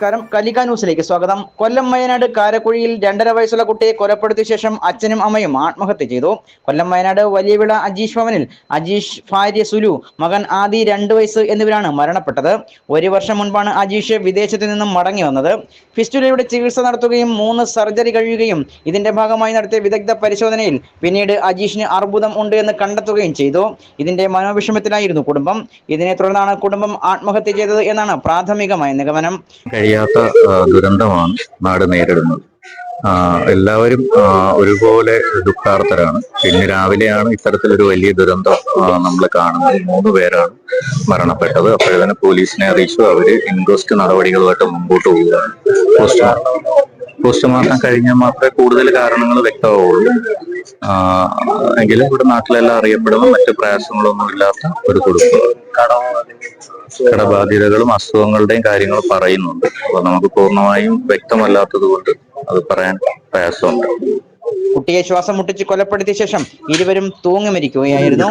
നമസ്കാരം. കലിക ന്യൂസിലേക്ക് സ്വാഗതം. കൊല്ലം വയനാട് കാരക്കുഴിയിൽ രണ്ടര വയസ്സുള്ള കുട്ടിയെ കൊലപ്പെടുത്തിയ ശേഷം അച്ഛനും അമ്മയും ആത്മഹത്യ ചെയ്തു. കൊല്ലം വയനാട് വലിയവിള അജീഷ് ഭവനിൽ അജീഷ് ഭാര്യ സുലു മകൻ ആദി രണ്ട് വയസ്സ് എന്നിവരാണ് മരണപ്പെട്ടത്. ഒരു വർഷം മുൻപാണ് അജീഷ് വിദേശത്ത് നിന്നും മടങ്ങി വന്നത്. ഫിസ്റ്റുലയുടെ ചികിത്സ നടത്തുകയും മൂന്ന് സർജറി കഴിയുകയും ഇതിന്റെ ഭാഗമായി നടത്തിയ വിദഗ്ധ പരിശോധനയിൽ പിന്നീട് അജീഷിന് അർബുദം ഉണ്ട് എന്ന് കണ്ടെത്തുകയും ചെയ്തു. ഇതിന്റെ മനോവിഷമത്തിലായിരുന്നു കുടുംബം. ഇതിനെ തുടർന്നാണ് കുടുംബം ആത്മഹത്യ ചെയ്തത് എന്നാണ് പ്രാഥമികമായ നിഗമനം. കഴിയാത്ത ദുരന്തമാണ് നാട് നേരിടുന്നത്. എല്ലാവരും ഒരുപോലെ ദുഃഖാർത്തരാണ്. പിന്നെ രാവിലെയാണ് ഇത്തരത്തിലൊരു വലിയ ദുരന്തം നമ്മൾ കാണുന്നത്. മൂന്ന് പേരാണ് മരണപ്പെട്ടത്. അപ്പോഴതിന് പോലീസിനെ അറിയിച്ചു. അവർ ഇൻക്വസ്റ്റ് നടപടികളുമായിട്ട് മുമ്പോട്ട് പോവുകയാണ്. പോസ്റ്റ്മോർട്ടം. പോസ്റ്റ്മോർട്ടം കഴിഞ്ഞാൽ മാത്രമേ കൂടുതൽ കാരണങ്ങൾ വ്യക്തമാവുള്ളൂ. എങ്കിലും ഇവിടെ നാട്ടിലെല്ലാം അറിയപ്പെടുന്ന മറ്റു പ്രയാസങ്ങളൊന്നും ഇല്ലാത്ത ഒരു കുടുംബം. കടബാധ്യതകളും അസുഖങ്ങളുടെയും കാര്യങ്ങൾ പറയുന്നുണ്ട്. അപ്പൊ നമുക്ക് പൂർണമായും വ്യക്തമല്ലാത്തത് കൊണ്ട് അത് പറയാൻ പ്രയാസമുണ്ട്. കുട്ടിയെ ശ്വാസം മുട്ടിച്ച് കൊലപ്പെടുത്തിയ ശേഷം ഇരുവരും തൂങ്ങി മരിക്കുകയായിരുന്നു